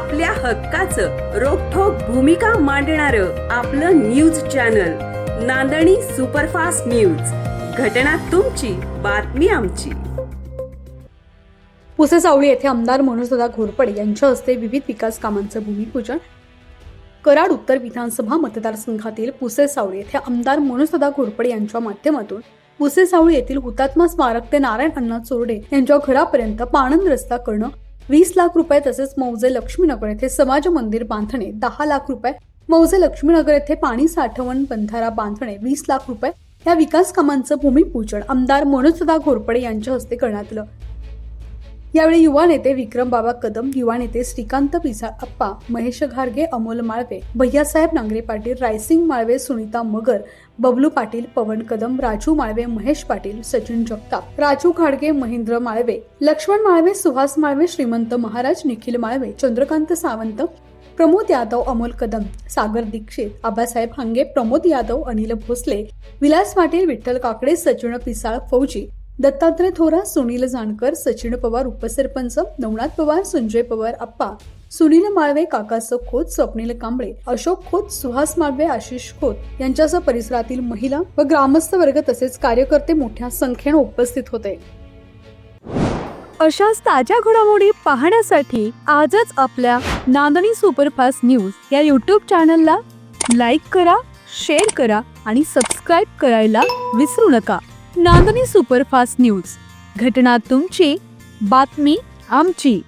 आपल्या हक्काचं रोखोक भूमिका मांडणार आपलं news channel Nandani superfast news. घटना तुमची बातमी आमची. पुसे सावळी येथे आमदार मनोजदादा घोरपडे यांच्या हस्ते विविध विकास कामांचं भूमिपूजन. कराड उत्तर विधानसभा मतदारसंघातील पुसे सावळी येथे आमदार मनोजदादा घोरपडे यांच्या माध्यमातून पुसे सावळी येथील हुतात्मा स्मारक ते नारायण अण्णा चोरडे यांच्या घरापर्यंत पाणंद रस्ता करणं वीस लाख रुपये तसेच मौजे लक्ष्मीनगर येथे समाज मंदिर बांधणे दहा लाख रुपये. मौजे लक्ष्मीनगर येथे पाणी साठवण बंधारा बांधणे वीस लाख रुपये. या विकास कामांचं भूमिपूजन आमदार मनोजदा घोरपडे यांच्या हस्ते करण्यात आलं. यावेळी युवा नेते विक्रम बाबा कदम युवा नेते श्रीकांत पिसाळ अप्पा महेश घारगे अमोल माळवे भैयासाहेब नांगरे पाटील रायसिंग माळवे सुनीता मगर बबलू पाटील पवन कदम राजू माळवे महेश पाटील सचिन जगताप राजू खाडगे महेंद्र माळवे लक्ष्मण माळवे सुहास माळवे श्रीमंत महाराज निखिल माळवे चंद्रकांत सावंत प्रमोद यादव अमोल कदम सागर दीक्षित आबासाहेब हांगे प्रमोद यादव अनिल भोसले विलास पाटील विठ्ठल काकडे सचिन पिसाळ फौजी दत्तात्रय थोरा सुनील जानकर सचिन पवार उपसरपंच नवनाथ पवार संजय पवार अप्पा सुनील माळवे काकासो खोत स्वप्नील कांबळे अशोक खोत सुहास माळवे आशिष खोत यांच्यासह परिसरातील महिला व ग्रामस्थ वर्ग तसेच कार्यकर्ते मोठ्या संख्येने उपस्थित होते. अशाच ताज्या घडामोडी पाहण्यासाठी आजच आपल्या नांदणी सुपरफास्ट न्यूज या यूट्यूब चॅनलला लाईक करा शेअर करा आणि सबस्क्राईब करायला विसरू नका. Nandani superfast news. घटना तुमची बातमी आमची.